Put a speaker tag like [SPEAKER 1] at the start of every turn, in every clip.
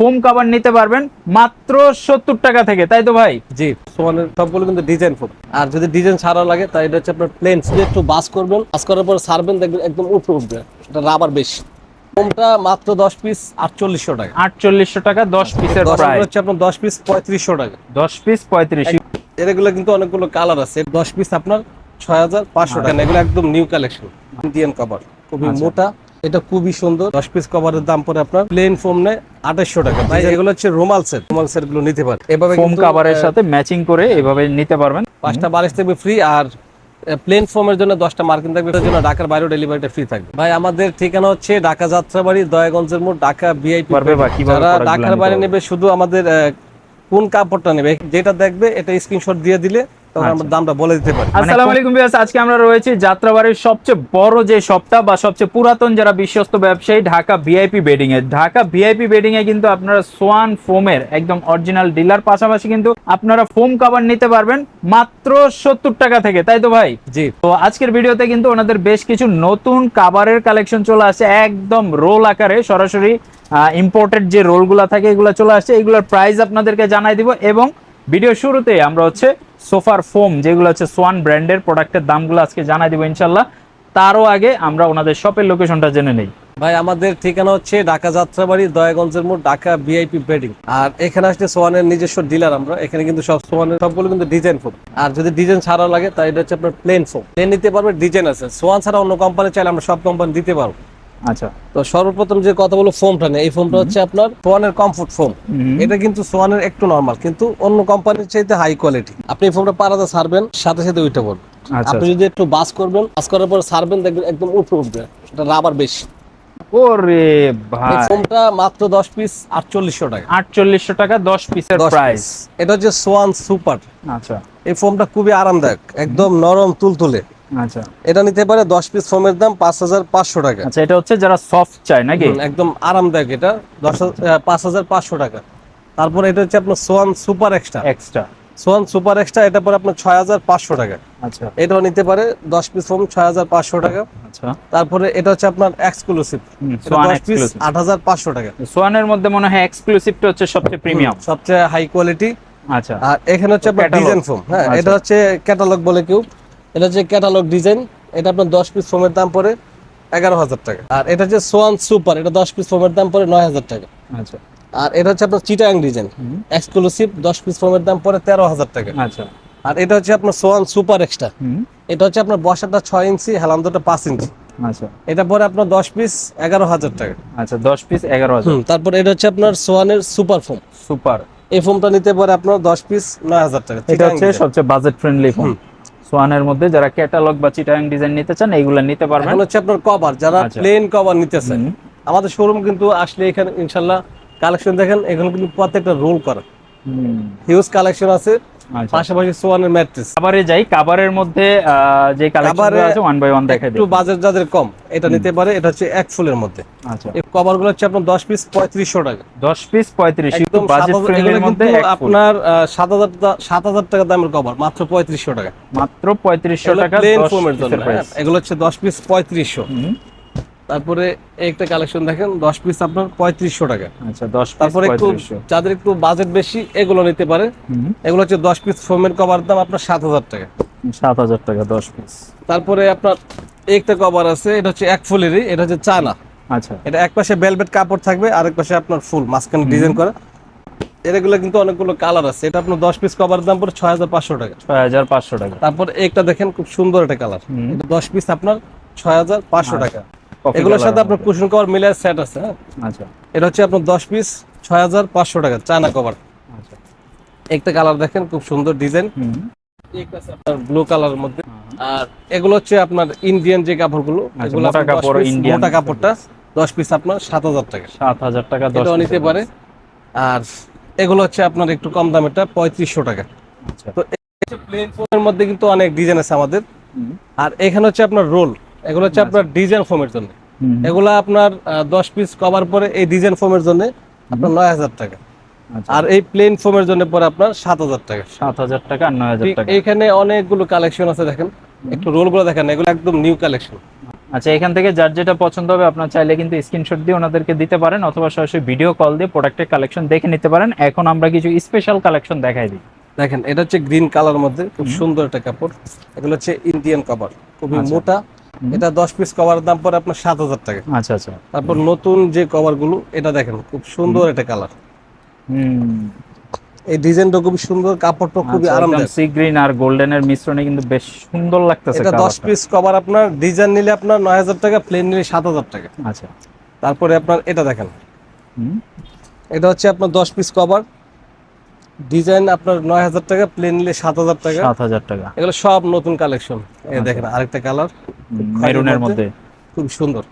[SPEAKER 1] Foam cover নিতে পারবেন মাত্র সত্তর টাকা থেকে তাই তো ভাই?
[SPEAKER 2] জি সোয়ানের সবগুলো কিন্তু ডিজাইন ফোম আর যদি ডিজাইন ছাড়া লাগে তাই এটা হচ্ছে আপনার প্লেন একটু বাস করবেন বাস করার পর সারবেন দেখবেন একদম উপরে উঠবে এটা রাবার বেশি। ফোমটা মাত্র দশ পিস আটচল্লিশশো টাকা।
[SPEAKER 1] আটচল্লিশশো টাকা দশ পিসের প্রাইস
[SPEAKER 2] হচ্ছে আপনার দশ পিস পঁয়ত্রিশশো টাকা।
[SPEAKER 1] দশ পিস পঁয়ত্রিশ।
[SPEAKER 2] এগুলো কিন্তু অনেকগুলো কালার আছে। দশ পিস আপনার ছয় হাজার পাঁচশো টাকা। এগুলো একদম নিউ কালেকশন ইন্ডিয়ান কভার খুবই
[SPEAKER 1] আচ্ছা।
[SPEAKER 2] মোটা এটা খুবই সুন্দর। দশ পিস কভারের দাম পড়ে আপনার প্লেন ফোম নেয় আঠাশশো টাকা। ভাই এগুলো হচ্ছে রোমাল সেট রোমাল সেটগুলো নিতে পারে এভাবে
[SPEAKER 1] ফোম কাভারের সাথে ম্যাচিং করে এভাবে নিতে পারবেন।
[SPEAKER 2] পাঁচটা বারিশ থাকবে ফ্রি আর প্লেন ফোমের জন্য দশটা মার্কিন থাকবে। জন্য ঢাকার বাইরেও ডেলিভারিটা ফ্রি থাকবে। ভাই আমাদের ঠিকানা হচ্ছে ঢাকা যাত্রাবাড়ি দয়াগঞ্জের মোড় ঢাকা ভিআইপি যারা ঢাকার বাইরে নেবে শুধু আমাদের কোন কাপড়টা নেবে যেটা দেখবে এটা স্ক্রিনশট দিয়ে দিলে তখন আমরা
[SPEAKER 1] আচ্ছা।
[SPEAKER 2] দামটা বলে দিতে পারি।
[SPEAKER 1] আসসালামু আলাইকুম ভিউয়ার্স আজকে আমরা রয়েছি যাত্রাবাড়ির সবচেয়ে বড় যে শপটা বা সবচেয়ে পুরাতন যারা বিশ্বস্ত ব্যবসায়ী ঢাকা ভিআইপি বেডিং এ। ঢাকা ভিআইপি বেডিং এ কিন্তু আপনারা সোয়ান ফোমের একদম অরিজিনাল ডিলার পাশাপাশি কিন্তু আপনারা ফোম কভার নিতে পারবেন মাত্র সত্তর টাকা থেকে তাই তো ভাই?
[SPEAKER 2] জি।
[SPEAKER 1] তো আজকের ভিডিওতে কিন্তু ওনাদের বেশ কিছু নতুন কাভারের কালেকশন চলে আসছে একদম রোল আকারে সরাসরি ইম্পোর্টেড যে রোলগুলো থাকে এগুলো চলে আসছে এগুলোর প্রাইস আপনাদেরকে জানাই দিব এবং ভিডিও শুরুতে আমরা হচ্ছে সোফার ফোম, যেগুলো হচ্ছে সোয়ান ব্র্যান্ডের প্রোডাক্টের দামগুলো আজকে জানাই দিব ইনশাল্লাহ তারও আগে আমরা ওনাদের শপের লোকেশনটা জেনে নেই।
[SPEAKER 2] ভাই, আমাদের ঠিকানা হচ্ছে ঢাকা যাত্রাবাড়ি, দয়াগঞ্জের মোড়, ঢাকা ভিআইপি বেডিং। আর এখানে আসলে সোয়ানের নিজস্ব ডিলার আমরা। এখানে কিন্তু সব সোয়ানের সবগুলো কিন্তু ডিজাইন ফোম। আর যদি ডিজাইন ছাড়া লাগে তাই এটা হচ্ছে আপনার প্লেন ফোম। প্লেন নিতে পারবে, ডিজাইন আছে। সোয়ান ছাড়া অন্য কোম্পানি চাইলে আমরা সব কোম্পানি দিতে পারব।
[SPEAKER 1] আচ্ছা।
[SPEAKER 2] তো সর্বপ্রথম যে কথা বলো ফোমটা নেই এই ফোমটা হচ্ছে আপনার সোয়ানের কমফোর্ট ফোম এটা কিন্তু সোয়ানের একটু নরমাল কিন্তু অন্য কোম্পানির চাইতে হাই কোয়ালিটি আপনি এই ফোমটা পারাতে ছাড়বেন সাথে সাথে উঠে পড়বে
[SPEAKER 1] আচ্ছা
[SPEAKER 2] আপনি যদি একটু বাস করবেন বাস করার পর ছাড়বেন দেখবেন একদম উপরে উঠবে। এটা রাবার বেশি।
[SPEAKER 1] ওরে
[SPEAKER 2] এই
[SPEAKER 1] ভাই
[SPEAKER 2] ফোমটা মাত্র দশ পিস আটচল্লিশশো টাকা।
[SPEAKER 1] আটচল্লিশশো টাকা দশ পিসের
[SPEAKER 2] 10
[SPEAKER 1] প্রাইস
[SPEAKER 2] এটা হচ্ছে সোয়ান সুপার।
[SPEAKER 1] আচ্ছা।
[SPEAKER 2] এই ফোমটা খুবই আরামদায়ক একদম নরম তুলতুলে।
[SPEAKER 1] আচ্ছা।
[SPEAKER 2] এটা নিতে পারে দশ পিস ফোমের দাম পাঁচ হাজার পাঁচশো টাকা।
[SPEAKER 1] আচ্ছা এটা হচ্ছে যারা সফট চায় নাকি?
[SPEAKER 2] একদম আরামদায়ক এটা দশ পাঁচ হাজার পাঁচশো টাকা। তারপর এটা হচ্ছে আপনার Swan super extra
[SPEAKER 1] extra
[SPEAKER 2] Swan super extra এটা পরে আপনার ছয় হাজার পাঁচশো টাকা।
[SPEAKER 1] আচ্ছা।
[SPEAKER 2] এটাও নিতে পারে দশ পিস ফোম ছয় হাজার পাঁচশো টাকা।
[SPEAKER 1] আচ্ছা।
[SPEAKER 2] তারপরে এটা হচ্ছে আপনার এক্সক্লুসিভ আট হাজার পাঁচশো টাকা।
[SPEAKER 1] সোয়ানের মধ্যে মনে হয় এক্সক্লুসিভটা হচ্ছে সবচেয়ে প্রিমিয়াম
[SPEAKER 2] সবচেয়ে হাই কোয়ালিটি
[SPEAKER 1] আচ্ছা।
[SPEAKER 2] আর এখানে হচ্ছে আপনার ডিজাইন ফোম হ্যাঁ
[SPEAKER 1] আচ্ছা।
[SPEAKER 2] এটা হচ্ছে ক্যাটালগ বলে কেউ। এটা হচ্ছে ক্যাটালগ ডিজাইন এটা আপনার দশ পিস ফোমের দাম পড়ে এগারো হাজার টাকা। আর এটা হচ্ছে সোয়ান সুপার এটা দশ পিস ফোমের দাম পড়ে নয় হাজার টাকা।
[SPEAKER 1] আচ্ছা।
[SPEAKER 2] আর এটা হচ্ছে আপনার চিটাং ডিজাইন এক্সক্লুসিভ দশ পিস ফোমের দাম পড়ে তেরো হাজার টাকা।
[SPEAKER 1] আচ্ছা।
[SPEAKER 2] আর এটা হচ্ছে আপনার সোয়ান সুপার এক্সট্রা এটা হচ্ছে আপনার বসাটা ছয় ইঞ্চি হেলান্দোটা পাঁচ ইঞ্চি।
[SPEAKER 1] আচ্ছা।
[SPEAKER 2] এটা পরে আপনার দশ পিস এগারো হাজার টাকা।
[SPEAKER 1] আচ্ছা দশ পিস এগারো হাজার।
[SPEAKER 2] তারপর এটা হচ্ছে আপনার সোয়ানের সুপার ফোম
[SPEAKER 1] সুপার
[SPEAKER 2] এই ফোমটা নিতে পারে আপনার দশ পিস নয় হাজার টাকা।
[SPEAKER 1] এটা হচ্ছে সবচেয়ে বাজেট ফ্রেন্ডলি ফোন সোয়ানের মধ্যে যারা ক্যাটালগ বা চিটাং ডিজাইন নিতে চান এইগুলো নিতে পারবেন।
[SPEAKER 2] হচ্ছে আপনার কভার যারা। প্লেন কভার
[SPEAKER 1] নিতেছেন।
[SPEAKER 2] আমাদের শোরুম কিন্তু আসলে এখানে ইনশাল্লাহ কালেকশন দেখেন এগুলো কিন্তু প্রত্যেকটা রোল করা। হিউজ কালেকশন আছে। পাশাপাশি সোয়ানের ম্যাট্রেস।
[SPEAKER 1] কাবারে যাই কাবারের মধ্যে যে
[SPEAKER 2] কাভারে
[SPEAKER 1] আছে ওয়ান বাই ওয়ান দেখাই
[SPEAKER 2] একটু বাজেট যাদের কম এটা নিতে পারে এটা হচ্ছে এক ফুলের মধ্যে।
[SPEAKER 1] আচ্ছা।
[SPEAKER 2] এই কভারগুলো হচ্ছে আপনার দশ পিস পঁয়ত্রিশশো টাকা।
[SPEAKER 1] দশ পিস পঁয়ত্রিশ
[SPEAKER 2] একদম
[SPEAKER 1] বাজেট
[SPEAKER 2] 7000
[SPEAKER 1] ফ্রেন্ডলির মধ্যে।
[SPEAKER 2] আপনার সাত হাজার সাত হাজার টাকা দামের কভার মাত্র পঁয়ত্রিশশো টাকা।
[SPEAKER 1] মাত্র পঁয়ত্রিশশো টাকা
[SPEAKER 2] হ্যাঁ। এগুলো হচ্ছে দশ পিস পঁয়ত্রিশশো।
[SPEAKER 1] হুম,
[SPEAKER 2] তারপরে একটা কালেকশন দেখেন দশ পিস আপনার পঁয়ত্রিশশো টাকা।
[SPEAKER 1] আচ্ছা দশ
[SPEAKER 2] তারপরে একটু যাদের একটু বাজেট বেশি এগুলো নিতে পারে। এগুলো হচ্ছে দশ পিস ফোমের কভার দাম আপনার সাত হাজার টাকা।
[SPEAKER 1] সাত হাজার টাকা দশ পিস
[SPEAKER 2] তারপরে আপনার একটা কভার আছে এটা হচ্ছে এক ফুলেরই এটা হচ্ছে চানা
[SPEAKER 1] আচ্ছা।
[SPEAKER 2] এটা এক পাশে বেলভেট কাপড় থাকবে আরেক পাশে আপনার ফুল মাঝখানে ডিজাইন করা। এগুলো কিন্তু অনেকগুলো কালার আছে। এটা আপনার দশ পিস কভার দাম পড়ে ছয় হাজার পাঁচশো টাকা।
[SPEAKER 1] ছয় হাজার পাঁচশো টাকা।
[SPEAKER 2] তারপর একটা দেখেন খুব সুন্দর একটা কালার এটা দশ পিস আপনার ছয় হাজার পাঁচশো টাকা।
[SPEAKER 1] Coffee
[SPEAKER 2] এগুলোর সাথে আপনার কুশন কভার মিলে সেট আছে হ্যাঁ?
[SPEAKER 1] আচ্ছা।
[SPEAKER 2] এটা হচ্ছে আপনার দশ পিস ছয় হাজার পাঁচশো টাকা চানা কভার
[SPEAKER 1] আচ্ছা।
[SPEAKER 2] একটা কালার দেখেন খুব সুন্দর ডিজাইন
[SPEAKER 1] হুম,
[SPEAKER 2] আপনার ব্লু কালারের মধ্যে। আর এগুলো হচ্ছে আপনার ইন্ডিয়ান যে কাপড়গুলো
[SPEAKER 1] আচ্ছা,
[SPEAKER 2] এগুলো
[SPEAKER 1] মোটা
[SPEAKER 2] কাপড়টা দশ পিস আপনার সাত হাজার টাকা।
[SPEAKER 1] সাত হাজার টাকা
[SPEAKER 2] নিতে পারে। আর এগুলো হচ্ছে আপনার একটু কম দামেরটা পঁয়ত্রিশশো টাকা।
[SPEAKER 1] আচ্ছা।
[SPEAKER 2] তো প্লেন ফোমের মধ্যে কিন্তু অনেক ডিজাইন আছে আমাদের। আর এখানে হচ্ছে আপনার রোল এগুলো হচ্ছে আপনার ডিজাইন ফোমের জন্য। এগুলো আপনার দশ পিস কভার পরে এই ডিজাইন ফোমের জন্য আপনার নয় হাজার টাকা।
[SPEAKER 1] আচ্ছা।
[SPEAKER 2] আর এই প্লেন ফোমের জন্য পরে আপনার সাত হাজার টাকা।
[SPEAKER 1] সাত হাজার টাকা আর নয় হাজার টাকা।
[SPEAKER 2] এইখানে অনেকগুলো কালেকশন আছে দেখেন। একটু রোলগুলো দেখেন এগুলো একদম নিউ কালেকশন
[SPEAKER 1] আচ্ছা এখান থেকে যার যেটা পছন্দ হবে আপনার চাইলে কিন্তু স্ক্রিনশট দিয়ে ওনাদেরকে দিতে পারেন অথবা সরাসরি ভিডিও কল দিয়ে প্রোডাক্টের কালেকশন দেখে নিতে পারেন। এখন আমরা কিছু স্পেশাল কালেকশন দেখাই দিই।
[SPEAKER 2] দেখেন এটা হচ্ছে গ্রিন কালার মধ্যে খুব সুন্দর একটা কাপড়। এগুলো হচ্ছে ইন্ডিয়ান কভার খুবই
[SPEAKER 1] আচ্ছা।
[SPEAKER 2] মোটা। এটা দশ পিস কভারের দাম পরে আপনার সাত হাজার টাকা।
[SPEAKER 1] আচ্ছা আচ্ছা।
[SPEAKER 2] তারপর নতুন যে কভারগুলো এটা দেখেন খুব সুন্দর একটা কালার
[SPEAKER 1] হুম।
[SPEAKER 2] এই ডিজাইনটা খুবই সুন্দর কাপড়টা খুবই আরামদায়ক।
[SPEAKER 1] সি গ্রিন আর গোল্ডেনের মিশ্রণে কিন্তু বেশ সুন্দর লাগতেছে
[SPEAKER 2] এটা দশ
[SPEAKER 1] কালারটা।
[SPEAKER 2] পিস কভার আপনার ডিজাইন নিলে আপনার নয় হাজার টাকা প্লেন নিলে সাত হাজার টাকা।
[SPEAKER 1] আচ্ছা।
[SPEAKER 2] তারপরে আপনার এটা দেখেন।
[SPEAKER 1] হুম।
[SPEAKER 2] এটা হচ্ছে আপনার দশ পিস কভার ডিজাইন আপনার নয় হাজার টাকা প্লেন নিলে সাত হাজার টাকা।
[SPEAKER 1] সাত হাজার টাকা।
[SPEAKER 2] এগুলো সব নতুন কালেকশন। এই
[SPEAKER 1] আচ্ছা।
[SPEAKER 2] দেখেন আরেকটা কালার।
[SPEAKER 1] মেরুনের মধ্যে।
[SPEAKER 2] খুব সুন্দর।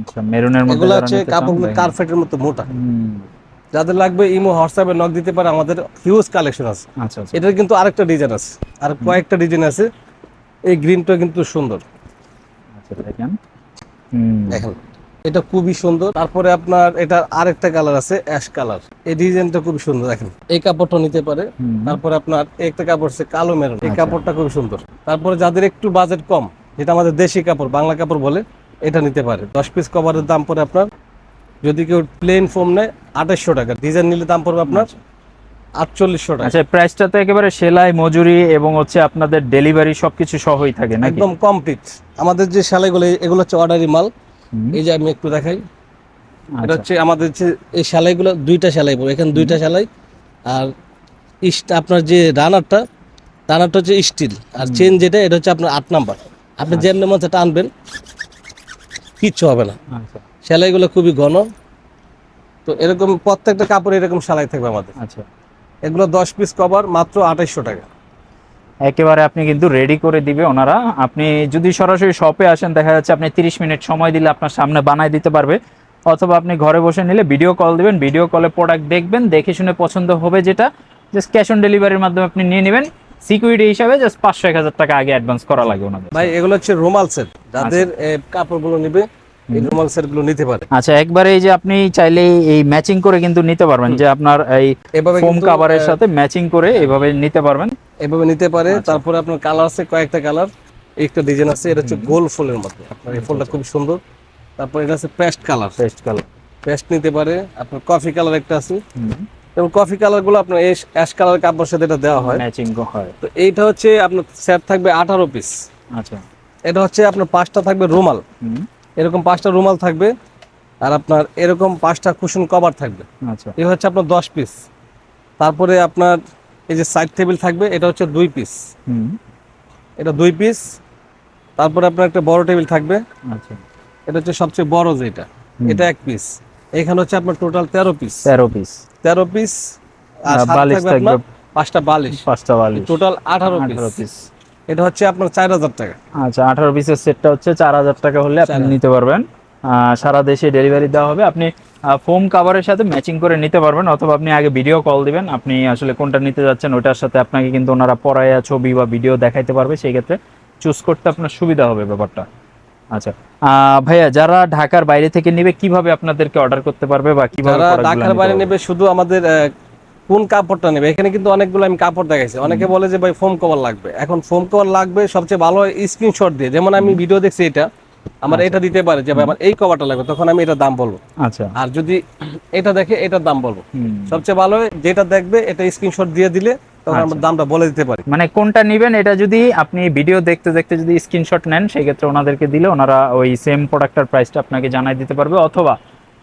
[SPEAKER 1] আচ্ছা মেরুনের মধ্যে
[SPEAKER 2] এগুলো হচ্ছে কাপড়গুলো। কার্পেটের মতো মোটা। যাদের লাগবে ইমো হোয়াটসঅ্যাপে নক দিতে পারে আমাদের হিউজ কালেকশন আছে।
[SPEAKER 1] আচ্ছা আচ্ছা।
[SPEAKER 2] এটার কিন্তু আরেকটা ডিজাইন আছে। আর কয়েকটা ডিজাইন আছে। এই গ্রিনটা কিন্তু সুন্দর।
[SPEAKER 1] আচ্ছা দেখেন। হুম,
[SPEAKER 2] দেখেন। এটা খুবই সুন্দর। তারপরে আপনার এটা আরেকটা কালার আছে অ্যাশ কালার এই ডিজাইনটা খুবই সুন্দর দেখেন। এই কাপড়টা নিতে পারে। তারপরে আপনার একটা কাপড় আছে কালো মেরুন। এই
[SPEAKER 1] আচ্ছা।
[SPEAKER 2] কাপড়টা খুবই সুন্দর। তারপরে যাদের একটু বাজেট কম যেটা আমাদের দেশি কাপড় বাংলা কাপড় বলে এটা নিতে পারে। দশ পিস কভারের দাম পড়ে আপনার যদি কেউ প্লেন ফোম নেয় আঠাশশো টাকা। ডিজাইন নিলে দাম পড়বে আপনার আটচল্লিশশো টাকা।
[SPEAKER 1] আচ্ছা প্রাইসটা তো একেবারে সেলাই মজুরি এবং হচ্ছে আপনাদের ডেলিভারি সবকিছু সহই থাকে নাকি?
[SPEAKER 2] একদম কমপ্লিট আমাদের যে সেলাইগুলো এগুলো হচ্ছে অর্ডারি মাল। এই যে আমি একটু দেখাই। এটা
[SPEAKER 1] আচ্ছা,
[SPEAKER 2] হচ্ছে আমাদের যে এই সেলাইগুলো দুইটা সেলাই পড়বে। এখানে দুইটা সেলাই। আর ইস্ট আপনার যে রানারটা রানারটা হচ্ছে স্টিল। আর চেন যেটা এটা হচ্ছে আপনার আট নাম্বার। আপনি যেমনি মতো টানবেন কিচ্ছু হবে না।
[SPEAKER 1] আচ্ছা।
[SPEAKER 2] সেলাইগুলো খুবই ঘন। তো এরকম প্রত্যেকটা কাপড় এরকম সেলাই থাকবে আমাদের।
[SPEAKER 1] আচ্ছা।
[SPEAKER 2] এগুলো দশ পিস কভার মাত্র আঠাইশশো টাকা।
[SPEAKER 1] একেবারে আপনি কিন্তু রেডি করে দিবে ওনারা। আপনি যদি সরাসরি শপে আসেন দেখা যাচ্ছে আপনি 30 মিনিট সময় দিলে আপনার সামনে বানায় দিতে পারবে। অথবা আপনি ঘরে বসে নিলে ভিডিও কল দিবেন ভিডিও কলে প্রোডাক্ট দেখবেন দেখে শুনে পছন্দ হবে যেটা জাস্ট ক্যাশ অন ডেলিভারির মাধ্যমে আপনি নিয়ে নেবেন। সিকিউরিটি হিসাবে জাস্ট পাঁচশো এক হাজার টাকা আগে অ্যাডভান্স করা লাগে ওনাদের।
[SPEAKER 2] ভাই এগুলো হচ্ছে রুমাল সেট যাদের এ, কাপড়গুলো নিবে এই রুমাল সেটগুলো নিতে পারে।
[SPEAKER 1] আচ্ছা একবারে এই যে আপনি চাইলে এই ম্যাচিং করে কিন্তু নিতে পারবেন যে আপনার এই
[SPEAKER 2] এভাবে
[SPEAKER 1] ফোম কাভারের সাথে ম্যাচিং করে এভাবে নিতে পারবেন।
[SPEAKER 2] এভাবে নিতে পারে।
[SPEAKER 1] আচ্ছা।
[SPEAKER 2] তারপরে আপনার কালার আছে কয়েকটা কালার একটা ডিজাইন আছে এটা হচ্ছে গোল ফুলের মধ্যে। আপনার এই ফুলটা খুব সুন্দর। তারপর এটা আছে paste colour
[SPEAKER 1] paste colour
[SPEAKER 2] paste নিতে পারে। আপনার কফি কালার একটা আছে। এবং কফি কালারগুলো আপনার অ্যাশ কালার কাপড়ের সাথে এটা দেওয়া হয়।
[SPEAKER 1] ম্যাচিং হয়।
[SPEAKER 2] তো এইটা হচ্ছে আপনার সেট থাকবে আঠারো পিস
[SPEAKER 1] আচ্ছা।
[SPEAKER 2] এটা হচ্ছে আপনার পাঁচটা থাকবে রুমাল। এরকম পাঁচটা রুমাল থাকবে। আর আপনার এরকম পাঁচটা কুশন কভার থাকবে।
[SPEAKER 1] আচ্ছা।
[SPEAKER 2] এই হচ্ছে আপনার দশ পিস তারপরে আপনার এই যে সাইড টেবিল থাকবে এটা হচ্ছে দুই পিস
[SPEAKER 1] হুম,
[SPEAKER 2] এটা দুই পিস তারপরে আপনার একটা বড় টেবিল থাকবে।
[SPEAKER 1] আচ্ছা।
[SPEAKER 2] এটা হচ্ছে সবচেয়ে বড় যেটা। এটা এক পিস এখানে হচ্ছে আপনার টোটাল তেরো পিস
[SPEAKER 1] তেরো পিস
[SPEAKER 2] তেরো পিস আর
[SPEAKER 1] বালিশ
[SPEAKER 2] থাকবে পাঁচটা বালিশ।
[SPEAKER 1] পাঁচটা বালিশ।
[SPEAKER 2] টোটাল আঠারো পিস এটা হচ্ছে আপনার চার হাজার টাকা।
[SPEAKER 1] আচ্ছা আঠারো পিসের সেটটা হচ্ছে চার হাজার টাকা হলে আপনি নিতে পারবেন। সারা দেশে ডেলিভারি দেওয়া হবে। আপনি ফোম কাভারের সাথে ম্যাচিং করে নিতে পারবেন অথবা আপনি আগে ভিডিও কল দিবেন। আপনি আসলে কোনটা নিতে যাচ্ছেন ওটার সাথে আপনাকে কিন্তু ওনারা পড়ায়া ছবি বা ভিডিও দেখাইতে পারবে। সেই ক্ষেত্রে চুজ করতে আপনার সুবিধা হবে ব্যাপারটা। আচ্ছা ভাইয়া যারা ঢাকার বাইরে থেকে নেবে কীভাবে আপনাদেরকে অর্ডার করতে পারবে বা কীভাবে
[SPEAKER 2] ঢাকার বাইরে নেবে শুধু আমাদের কোন কাপড়টা নেবে? এখানে কিন্তু অনেকগুলো আমি কাপড় দেখাইছি। অনেকে বলে যে ভাই ফোম কভার লাগবে। এখন ফোম কভার লাগবে সবচেয়ে ভালো স্ক্রিনশট দিয়ে। যেমন আমি ভিডিও দেখছি এটা। আমার এটা দিতে পারে যে ভাই আমার এই কভারটা লাগবে তখন আমি এটা দাম বলব।
[SPEAKER 1] আচ্ছা।
[SPEAKER 2] আর যদি এটা দেখে এটার দাম বলব। সবচেয়ে ভালো যেটা দেখবে এটা স্ক্রিনশট দিয়ে দিলে তখন আমরা দামটা বলে দিতে পারি।
[SPEAKER 1] মানে কোনটা নেবেন এটা যদি আপনি ভিডিও দেখতে দেখতে যদি স্ক্রিনশট নেন সেই ক্ষেত্রে ওনাদেরকে দিলে ওনারা ওই সেম প্রোডাক্টের প্রাইসটা আপনাকে জানাই দিতে পারবে। অথবা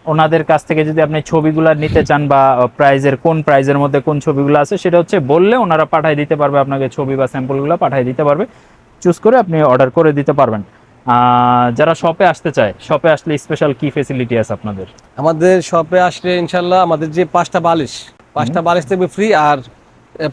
[SPEAKER 1] ওনাদের কাছ থেকে যদি আপনি ছবিগুলো নিতে চান বা প্রাইজের কোন প্রাইজের মধ্যে কোন ছবিগুলো আছে সেটা হচ্ছে বললে ওনারা পাঠিয়ে দিতে পারবে আপনাকে ছবি বা স্যাম্পলগুলো পাঠিয়ে দিতে পারবে। চুজ করে আপনি অর্ডার করে দিতে পারবেন। যারা শপে আসতে চায় শপে আসলে স্পেশাল কি ফেসিলিটি আছে আপনাদের?
[SPEAKER 2] আমাদের শপে আসলে ইনশাল্লাহ আমাদের যে পাঁচটা বালিশ পাঁচটা বালিশ থাকবে ফ্রি আর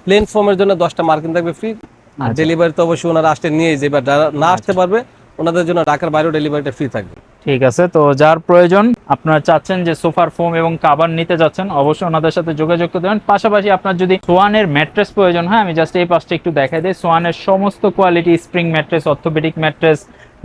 [SPEAKER 2] প্লেন ফোমের জন্য দশটা মার্কিন থাকবে ফ্রি আর
[SPEAKER 1] আচ্ছা।
[SPEAKER 2] ডেলিভারি তো অবশ্যই ওনারা আসতে নিয়ে যাবে। যারা না আসতে পারবে ওনাদের জন্য ঢাকার বাইরেও ডেলিভারিটা ফ্রি থাকবে।
[SPEAKER 1] ঠিক আছে তো যার প্রয়োজন আপনারা চাচ্ছেন যে সোফার ফোম এবং কাবার নিতে যাচ্ছেন অবশ্যই ওনাদের সাথে যোগাযোগ করতে পারেন। পাশাপাশি আপনার যদি সোয়ানের ম্যাট্রেস প্রয়োজন হয় আমি জাস্ট এই পাশটা একটু দেখাই দিই। সোয়ানের সমস্ত quality spring mattress orthopaedic mattress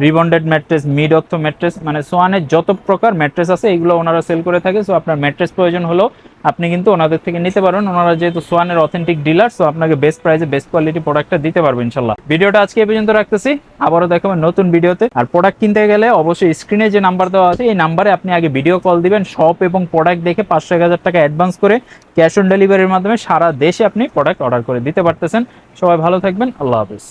[SPEAKER 1] rebonded mattress mid ortho mattress মানে সোয়ানের যত প্রকার ম্যাট্রেস আছে, এগুলো ওনারা সেল করে থাকে। সো আপনার ম্যাট্রেস প্রয়োজন হলো, আপনি কিন্তু ওনাদের থেকে নিতে পারবেন। ওনারা যেহেতু সোয়ানের অথেন্টিক ডিলার সো আপনাকে বেস্ট প্রাইসে বেস্ট কোয়ালিটি প্রোডাক্টটা দিতে পারবেন ইনশাল্লাহ ভিডিওটা আজকে এই পর্যন্ত রাখতেছি। আবারও দেখাবেন নতুন ভিডিওতে। আর প্রোডাক্ট কিনতে গেলে অবশ্যই স্ক্রিনে যে নাম্বার দেওয়া আছে, এই নাম্বারে আপনি আগে ভিডিও কল দিবেন শপ এবং প্রোডাক্ট দেখে পাঁচশো এক হাজার টাকা অ্যাডভান্স করে ক্যাশ অন ডেলিভারির মাধ্যমে সারা দেশে আপনি প্রোডাক্ট অর্ডার করে দিতে পারতেছেন। সবাই ভালো থাকবেন। আল্লাহ হাফিজ।